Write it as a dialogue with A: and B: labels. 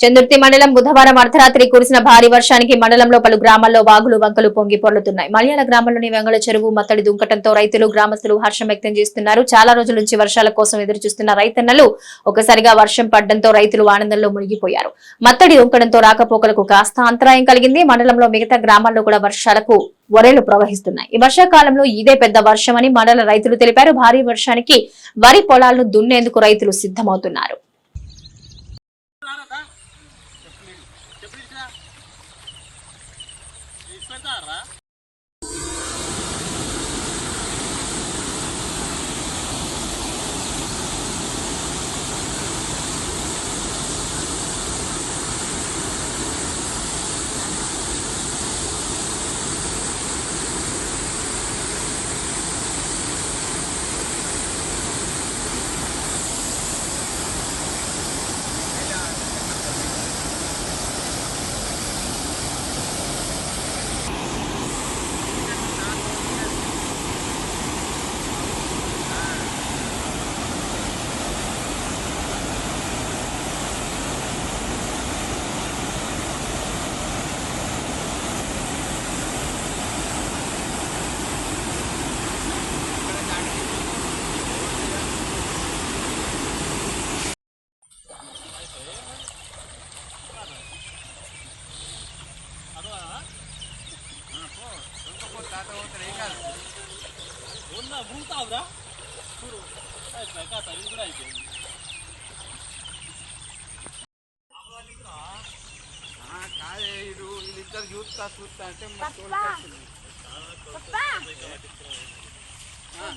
A: చందుర్తి మండలం బుధవారం అర్ధరాత్రి కురిసిన భారీ వర్షానికి మండలంలో పలు గ్రామాల్లో వాగులు వంకలు పొంగి పొర్లుతున్నాయి. మలయాళ గ్రామంలోని వెంగళ చెరువు మత్తడి దుంకటంతో రైతులు గ్రామస్తులు హర్షం వ్యక్తం చేస్తున్నారు. చాలా రోజుల నుంచి వర్షాల కోసం ఎదురు చూస్తున్న రైతన్నలు ఒకసారిగా వర్షం పడడంతో రైతులు ఆనందంలో మునిగిపోయారు. మత్తడి దుంకడంతో రాకపోకలకు కాస్త అంతరాయం కలిగింది. మండలంలో మిగతా గ్రామాల్లో కూడా వర్షాలకు వరేలు ప్రవహిస్తున్నాయి. ఈ వర్షాకాలంలో ఇదే పెద్ద వర్షమని మండల రైతులు తెలిపారు. భారీ వర్షానికి వరి పొలాలను దున్నేందుకు రైతులు సిద్ధమవుతున్నారు.
B: చెప్పు తీసుకురా తీసుకెళ్తారా ఆ, కాదే వీడు వీళ్ళిద్దరు చూస్తా చూస్తా అంటే మా తోలుకి వచ్చింది. ఆ.